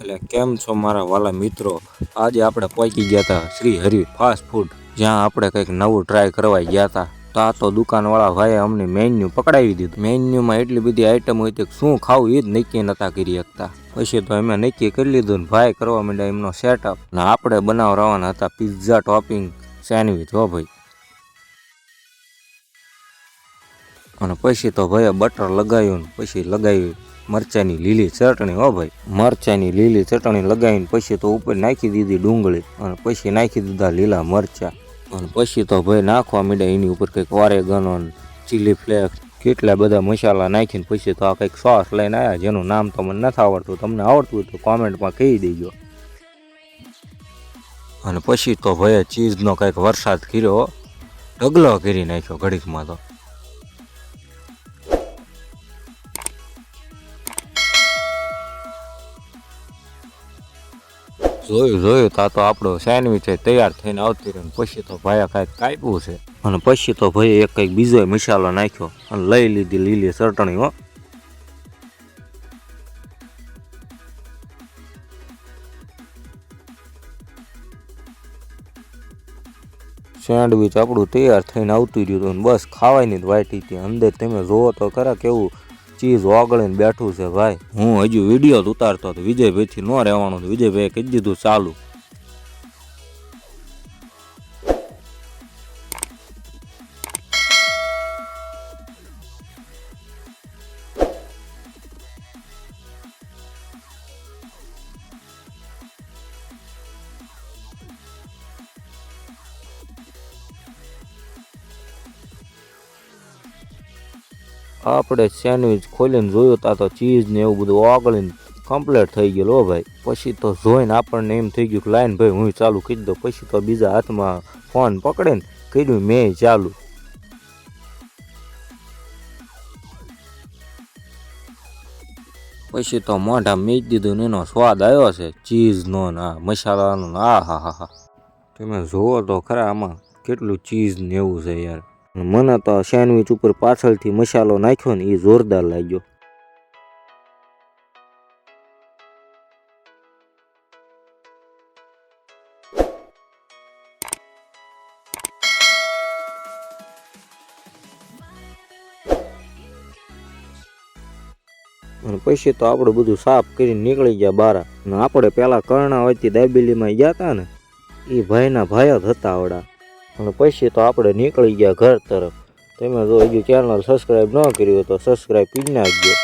એટલે કેમ છો મારા વાલા મિત્રો? આજે આપણે પહોંચી ગયા હતા શ્રી હરિ ફાસ્ટ ફૂડ જ્યાં આપણે કંઈક નવું ટ્રાય કરવા ગયા હતા તો આ તો દુકાનવાળા ભાઈએ અમને મેન્યુ પકડાવી દીધું. મેન્યુમાં એટલી બધી આઈટમ હોય કે શું ખાવું એ જ નક્કી નતા કરી શકતા. પછી તો અમે નક્કી કરી લીધું ને ભાઈ કરવા માંડ્યા એમનો સેટઅપ ને આપણે બનાવ રવાના હતા પિઝા ટોપિંગ સેન્ડવિચ હો ભાઈ. અને પછી તો ભાઈએ બટર લગાવ્યું ને પછી લગાવી મરચાની લીલી ચટણી, હો ભાઈ. મરચાની લીલી ચટણી લગાવીને પછી તો ઉપર નાખી દીધી ડુંગળી અને પછી નાખી દીધા લીલા મરચા. અને પછી તો ભાઈ નાખવા માંડ્યા એની ઉપર કંઈક ઓરેગનો ચીલી ફ્લેક્સ કેટલા બધા મસાલા નાખીને પછી તો આ કંઈક સોસ લઈને આવ્યા જેનું નામ તો મને નથી આવડતું. તમને આવડતું હોય તો કોમેન્ટમાં કહી દેજો. અને પછી તો ભાઈ ચીઝનો કંઈક વરસાદ કર્યો, ઢગલો કરી નાખ્યો ઘડીકમાં તો. જોયું જોયું, તા તો આપણો સેન્ડવિચ તૈયાર થઈને આવતી રહી પછી તો ભાઈ કાંઈક કાપ્યું છે. અને પછી તો ભાઈ એક કંઈક બીજો મસાલો નાખ્યો અને લઈ લીધી લીલી ચટણી, હો. સેન્ડવિચ આપણું તૈયાર થઈને આવતું રહ્યું હતું બસ ખાવાની જ વાટી હતી. અંદર તમે જોવો તો ખરા કેવું ચીઝ ઓગળીને બેઠું છે ભાઈ. હું હજુ વીડિયો ઉતારતો હતો. વિજયભાઈથી ન રહેવાનું વિજયભાઈએ કહી દીધું, ચાલુ. આપણે સેન્ડવિચ ખોલીને જોયું તા તો ચીઝ ને એવું બધું ઓગળીને કમ્પ્લીટ થઈ ગયેલું ભાઈ. પછી તો જોઈને આપણને એમ થઈ ગયું કે લાઈન ભાઈ, હું ચાલુ કરી દઉં. પછી તો બીજા હાથમાં ફોન પકડીને કર્યું, મેં ચાલુ. પછી તો મોઢા મેચ દીધું ને એનો સ્વાદ આવ્યો છે. ચીઝનો ને આ મસાલાનો ને આ, હા હા હા. તમે જુઓ તો ખરા આમાં કેટલું ચીઝ ને એવું છે યાર. મને તો સેન્ડવિચ ઉપર પાછળથી મસાલો નાખ્યો ને એ જોરદાર લાગ્યો. અને પછી તો આપણે બધું સાફ કરીને નીકળી ગયા બહાર અને આપણે પેલા કર્ણાવતી દાબેલીમાં ગયા હતા ને એ ભાઈના ભાઈ જ હતા આવડા. અને પછી તો આપણે નીકળી ગયા ઘર તરફ. તમે જો હજુ ચેનલ સબસ્ક્રાઈબ ન કર્યું તો સબસ્ક્રાઈબ કરી નાખજો.